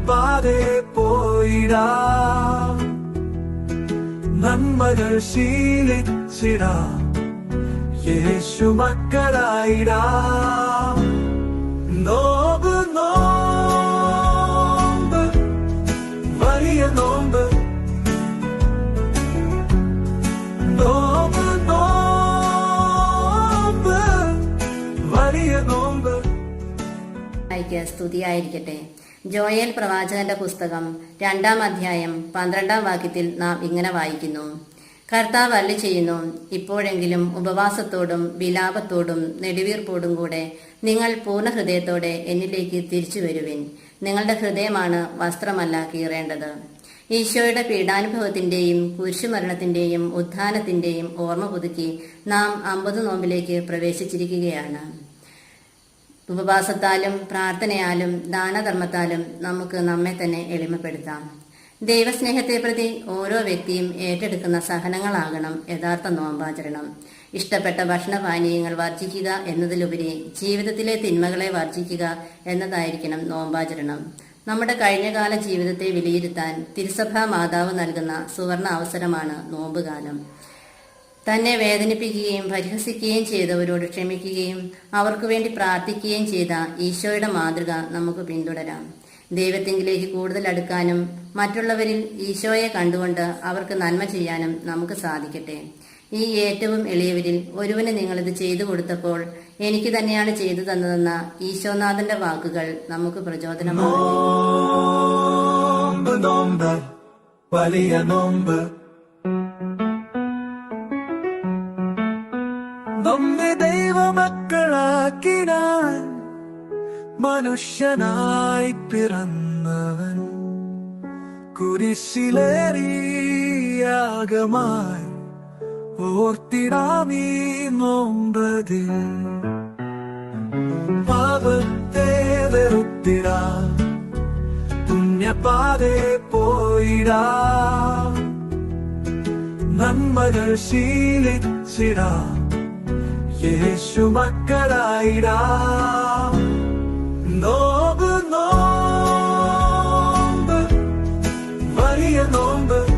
പുണ്യപാതെ പോയിടാ. നന്മകൾ ശീലിച്ചിടാ. യേശു മക്കളായിടാ. നോമ്പ് നോമ്പ്. വലിയ നോമ്പ്. നോമ്പ് നോമ്പ്. വലിയ നോമ്പ്. സ്തുതിയായിരിക്കട്ടെ. ജോയൽ പ്രവാചകന്റെ പുസ്തകം രണ്ടാം അധ്യായം പന്ത്രണ്ടാം വാക്യത്തിൽ നാം ഇങ്ങനെ വായിക്കുന്നു. കർത്താവ് അല്ല ചെയ്യുന്നു ഇപ്പോഴെങ്കിലും ഉപവാസത്തോടും വിലാപത്തോടും നെടുവീർപ്പോടും കൂടെ നിങ്ങൾ പൂർണ ഹൃദയത്തോടെ എന്നിലേക്ക് തിരിച്ചു വരുവിൻ. നിങ്ങളുടെ ഹൃദയമാണ് വസ്ത്രമല്ല കീറേണ്ടത്. ഈശോയുടെ പീഡാനുഭവത്തിന്റെയും കുരിശുമരണത്തിന്റെയും ഉത്ഥാനത്തിന്റെയും ഓർമ്മ പുതുക്കി നാം അമ്പത് നോമ്പിലേക്ക് പ്രവേശിച്ചിരിക്കുകയാണ്. ഉപവാസത്താലും പ്രാർത്ഥനയാലും ദാനധർമ്മത്താലും നമുക്ക് നമ്മെ തന്നെ എളിമപ്പെടുത്താം. ദൈവസ്നേഹത്തെ പ്രതി ഓരോ വ്യക്തിയും ഏറ്റെടുക്കുന്ന സഹനങ്ങളാകണം യഥാർത്ഥ നോമ്പാചരണം. ഇഷ്ടപ്പെട്ട ഭക്ഷണപാനീയങ്ങൾ വർജിക്കുക എന്നതിലുപരി ജീവിതത്തിലെ തിന്മകളെ വർജിക്കുക എന്നതായിരിക്കണം നോമ്പാചരണം. നമ്മുടെ കഴിഞ്ഞകാല ജീവിതത്തെ വിലയിരുത്താൻ തിരുസഭാ മാതാവ് നൽകുന്ന സുവർണ അവസരമാണ് നോമ്പുകാലം. തന്നെ വേദനിപ്പിക്കുകയും പരിഹസിക്കുകയും ചെയ്തവരോട് ക്ഷമിക്കുകയും അവർക്ക് വേണ്ടി പ്രാർത്ഥിക്കുകയും ചെയ്ത ഈശോയുടെ മാതൃക നമുക്ക് പിന്തുടരാം. ദൈവത്തെങ്കിലേക്ക് കൂടുതൽ അടുക്കാനും മറ്റുള്ളവരിൽ ഈശോയെ കണ്ടുകൊണ്ട് അവർക്ക് നന്മ ചെയ്യാനും നമുക്ക് സാധിക്കട്ടെ. ഈ ഏറ്റവും എളിയവരിൽ ഒരുവന് നിങ്ങളിത് ചെയ്തു കൊടുത്തപ്പോൾ എനിക്ക് തന്നെയാണ് ചെയ്തു തന്നതെന്ന ഈശോനാഥന്റെ വാക്കുകൾ നമുക്ക് പ്രചോദനമാകും ദൈവമക്കളാക്കിനാൻ മനുഷ്യനായി പിറന്നവൻ കുരിശിലേറിയാകമായി ഓർത്തിടാമീ നോമ്പതിൽ. പാപത്തെ വെറുത്തിടാ പുണ്യപാതെ പോയിടാ. നന്മകൾ ശീലിച്ചിടാ യേശു മക്കളായിടാ. നോമ്പ് നോമ്പ് വലിയ നോമ്പ്.